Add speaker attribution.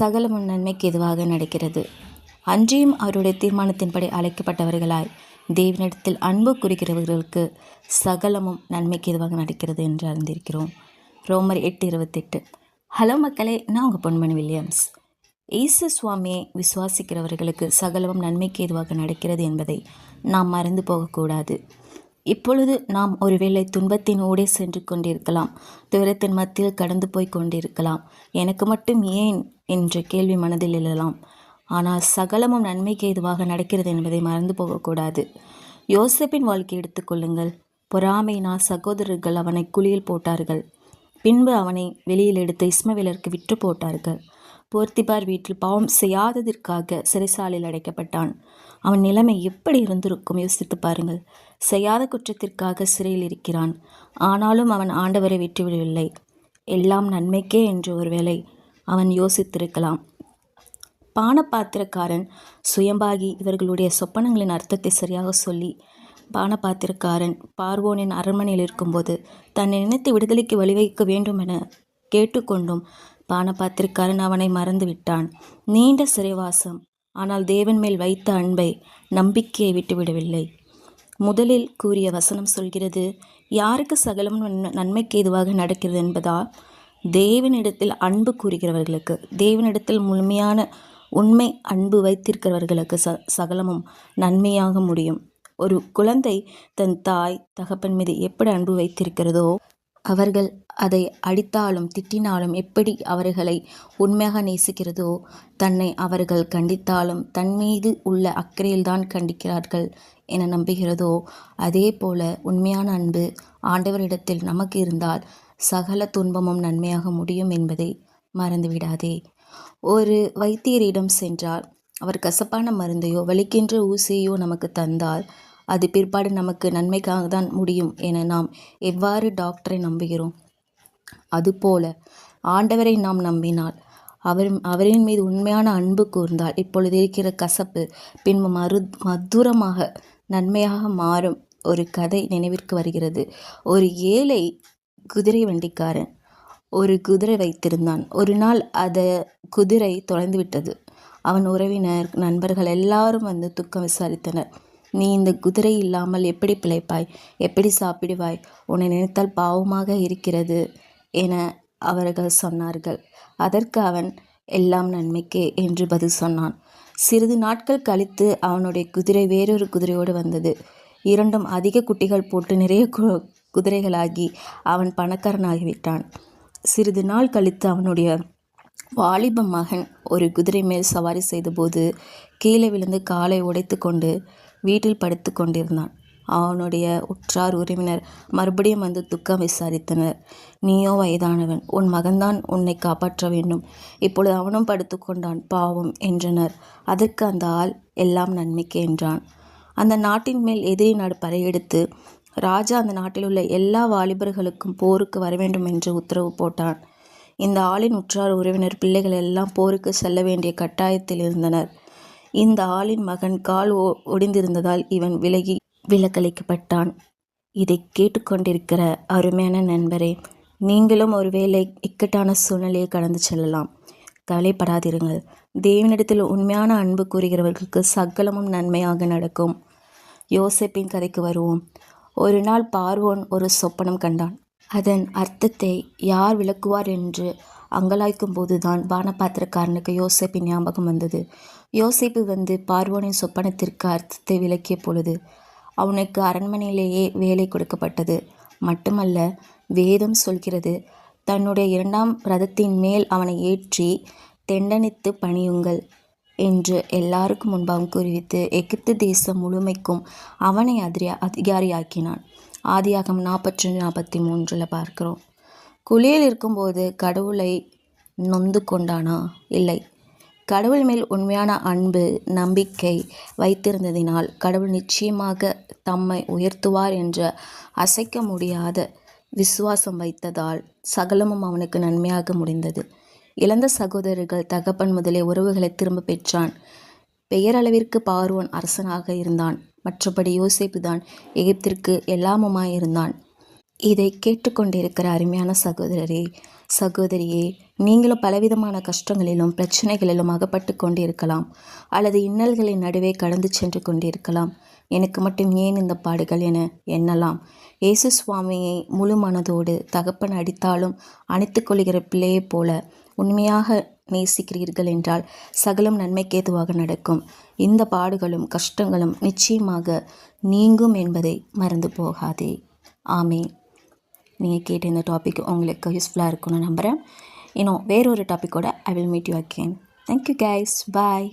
Speaker 1: சகலமும் நன்மைக்கு எதுவாக நடக்கிறது? அன்றியும் அவருடைய தீர்மானத்தின்படி அழைக்கப்பட்டவர்களாய் தேவனிடத்தில் அன்பு குறிக்கிறவர்களுக்கு சகலமும் நன்மைக்கு எதுவாக நடக்கிறது என்று அறிந்திருக்கிறோம். ரோமர் எட்டு இருபத்தெட்டு. ஹலோ மக்களே நான் உங்கள் பொன்மணி வில்லியம்ஸ். இயேசு சுவாமியை விசுவாசிக்கிறவர்களுக்கு சகலமும் நன்மைக்கு எதுவாக நடக்கிறது என்பதை நாம் மறந்து போகக்கூடாது. இப்பொழுது நாம் ஒருவேளை துன்பத்தின் ஊடே சென்று கொண்டிருக்கலாம் துயரத்தின் மத்தியில் கடந்து போய் கொண்டிருக்கலாம். எனக்கு மட்டும் ஏன் என்ற கேள்வி மனதில் எழலாம். ஆனால் சகலமும் நன்மைக்கு எதுவாக நடக்கிறது என்பதை மறந்து போகக்கூடாது. யோசிப்பின் வாழ்க்கை எடுத்துக்கொள்ளுங்கள் பொறாமையினால் சகோதரர்கள் அவனை குழியில் போட்டார்கள். பின்பு அவனை வெளியில் எடுத்து இஸ்மவேலருக்கு விற்று போட்டார்கள். போர்த்திபார் வீட்டில் பாவம் செய்யாததற்காக சிறைசாலையில் அடைக்கப்பட்டான். அவன் நிலைமை எப்படி இருந்திருக்கும் யோசித்து பாருங்கள். செய்யாத குற்றத்திற்காக சிறையில் இருக்கிறான். ஆனாலும் அவன் ஆண்டவரை விட்டுவிடவில்லை. எல்லாம் நன்மைக்கே என்று ஒருவேளை அவன் யோசித்திருக்கலாம். பானபாத்திரக்காரன் சுயம்பாகி இவர்களுடைய சொப்பனங்களின் அர்த்தத்தை சரியாக சொல்லி பானபாத்திரக்காரன் பார்வோனின் அரண்மனையில் இருக்கும்போது தன்னை நினைத்து விடுதலைக்கு வழிவகுக்க வேண்டும் என கேட்டுக்கொண்டும் பானபாத்திரக்காரன் அவனை மறந்துவிட்டான். நீண்ட சிறைவாசம். ஆனால் தேவன் மேல் வைத்த அன்பை நம்பிக்கையை விட்டுவிடவில்லை. முதலில் கூறிய வசனம் சொல்கிறது யாருக்கு சகலம் நன்மைக்கு எதுவாக நடக்கிறது என்பதால் தேவனிடத்தில் அன்பு கூறுகிறவர்களுக்கு தேவனிடத்தில் முழுமையான உண்மை அன்பு வைத்திருக்கிறவர்களுக்கு ச சகலமும் நன்மையாக முடியும். ஒரு குழந்தை தன் தாய் தகப்பன் மீது எப்படி அன்பு வைத்திருக்கிறதோ அவர்கள் அதை அடித்தாலும் திட்டினாலும் எப்படி அவர்களை உண்மையாக நேசிக்கிறதோ தன்னை அவர்கள் கண்டித்தாலும் தன் மீது உள்ள அக்கறையில்தான் கண்டிக்கிறார்கள் என நம்புகிறதோ? அதே போல உண்மையான அன்பு ஆண்டவரிடத்தில் நமக்கு இருந்தால் சகல துன்பமும் நன்மையாக முடியும் என்பதை மறந்துவிடாதே. ஒரு வைத்தியரிடம் சென்றால் அவர் கசப்பான மருந்தையோ வலிக்கின்ற ஊசியோ நமக்கு தந்தால் அது பிற்பாடு நமக்கு நன்மைக்காக தான் முடியும் என நாம் எவ்வாறு டாக்டரை நம்புகிறோம்? அதுபோல ஆண்டவரை நாம் நம்பினால் அவர் அவரின் மீது உண்மையான அன்பு கூர்ந்தால் இப்பொழுது இருக்கிற கசப்பு பின்பு மறு மதுரமாக நன்மையாக மாறும். ஒரு கதை நினைவிற்கு வருகிறது. ஒரு ஏழை குதிரை வண்டிக்காரன் ஒரு குதிரை வைத்திருந்தான். ஒரு நாள் அதை குதிரை தொலைந்து விட்டது. அவன் உறவினர் நண்பர்கள் எல்லாரும் வந்து துக்கம் விசாரித்தனர். நீ இந்த குதிரை இல்லாமல் எப்படி பிழைப்பாய்? எப்படி சாப்பிடுவாய்? உன்னை நினைத்தால் பாவமாக இருக்கிறது என அவர்கள் சொன்னார்கள். அதற்கு அவன் எல்லாம் நன்மைக்கே என்று பதில் சொன்னான். சிறிது நாட்கள் கழித்து அவனுடைய குதிரை வேறொரு குதிரையோடு வந்தது. இரண்டும் அதிக குட்டிகள் போட்டு நிறைய கு- குதிரைகளாகி அவன் பணக்காரனாகிவிட்டான். சிறிது நாள் கழித்து அவனுடைய வாலிப மகன் ஒரு குதிரை மேல் சவாரி செய்தபோது கீழே விழுந்து காலை உடைத்து கொண்டு வீட்டில் படுத்து கொண்டிருந்தான் அவனுடைய உற்றார் உறவினர் மறுபடியும் வந்து துக்கம் விசாரித்தனர். நீயோ வயதானவன் உன் மகன்தான் உன்னை காப்பாற்ற வேண்டும். இப்பொழுது அவனும் படுத்துக்கொண்டான் பாவம் என்றனர். அதற்கு அந்த ஆள் எல்லாம் நன்மைக்கு என்றான். அந்த நாட்டின் மேல் எதிரி நாடு படையெடுத்து ராஜா அந்த நாட்டில் உள்ள எல்லா வாலிபர்களுக்கும் போருக்கு வர வேண்டும் என்று உத்தரவு போட்டான். இந்த ஆளின் உற்றார் உறவினர் பிள்ளைகள் எல்லாம் போருக்கு செல்ல வேண்டிய கட்டாயத்தில் இருந்தனர். இந்த ஆளின் மகன் கால் ஒ- ஒடிந்திருந்ததால் இவன் விலகி விலக்களிக்கப்பட்டான் இதை கேட்டுக்கொண்டிருக்கிற அருமையான நண்பரே நீங்களும் ஒருவேளை இக்கட்டான சூழ்நிலையை கடந்து செல்லலாம். கவலைப்படாதிருங்கள். தேவனிடத்தில் உண்மையான அன்பு கூறுகிறவர்களுக்கு சகலமும் நன்மையாக நடக்கும். யோசிப்பின் கதைக்கு வருவோம். ஒரு நாள் பார்வோன் ஒரு சொப்பனம் கண்டான். அதன் அர்த்தத்தை யார் விளக்குவார் என்று அங்கலாய்க்கும் போதுதான் பானபாத்திரக்காரனுக்கு யோசிப்பின் ஞாபகம் வந்தது. யோசிப்பு வந்து பார்வோனின் சொப்பனத்திற்கு அர்த்தத்தை விளக்கிய பொழுது அவனுக்கு அரண்மனையிலேயே வேலை கொடுக்கப்பட்டது. மட்டுமல்ல வேதம் சொல்கிறது தன்னுடைய இரண்டாம் ரதத்தின் மேல் அவனை ஏற்றி தெண்டனித்து பணியுங்கள் என்று எல்லாருக்கும் முன்பாகவும் குறிவித்து எகிப்து தேசம் முழுமைக்கும் அவனை அதிரியா அதிகாரியாக்கினான். ஆதியாகம் நாற்பத்தி நாற்பத்தி மூன்றில் பார்க்கிறோம். குளியல் இருக்கும்போது கடவுளை நொந்து கொண்டானா? இல்லை. கடவுள் மேல் உண்மையான அன்பு நம்பிக்கை வைத்திருந்ததினால் கடவுள் நிச்சயமாக தம்மை உயர்த்துவார் என்ற அசைக்க முடியாத விசுவாசம் வைத்ததால் சகலமும் அவனுக்கு நன்மையாக முடிந்தது. இழந்த சகோதரர்கள் தகப்பன் முதலே உறவுகளை திரும்ப பெற்றான். பெயரளவிற்கு பார்வோன் அரசனாக இருந்தான். மற்றபடி யோசிப்பு தான் எகிப்திற்கு எல்லாமுமாய் இருந்தான் இதை கேட்டுக்கொண்டிருக்கிற அருமையான சகோதரரே சகோதரியே நீங்களும் பலவிதமான கஷ்டங்களிலும் பிரச்சனைகளிலும் அகப்பட்டு கொண்டிருக்கலாம். அல்லது இன்னல்களின் நடுவே கடந்து சென்று கொண்டிருக்கலாம். எனக்கு மட்டும் ஏன் இந்த பாடுகள் என எண்ணலாம். இயேசு சுவாமியை முழு மனதோடு தகப்பன் அடித்தாலும் அணைத்து கொள்கிற பிள்ளையைப் போல உண்மையாக நேசிக்கிறீர்கள் என்றால் சகலம் நன்மைக்கேதுவாக நடக்கும். இந்த பாடுகளும் கஷ்டங்களும் நிச்சயமாக நீங்கும் என்பதை மறந்து போகாதே. ஆமே நீங்கள் கேட்ட இந்த டாபிக் உங்களுக்கு யூஸ்ஃபுல்லாக இருக்கும்னு நம்புகிறேன் இன்னும் வேறொரு டாப்பிக்கோட I will meet you again thank you guys bye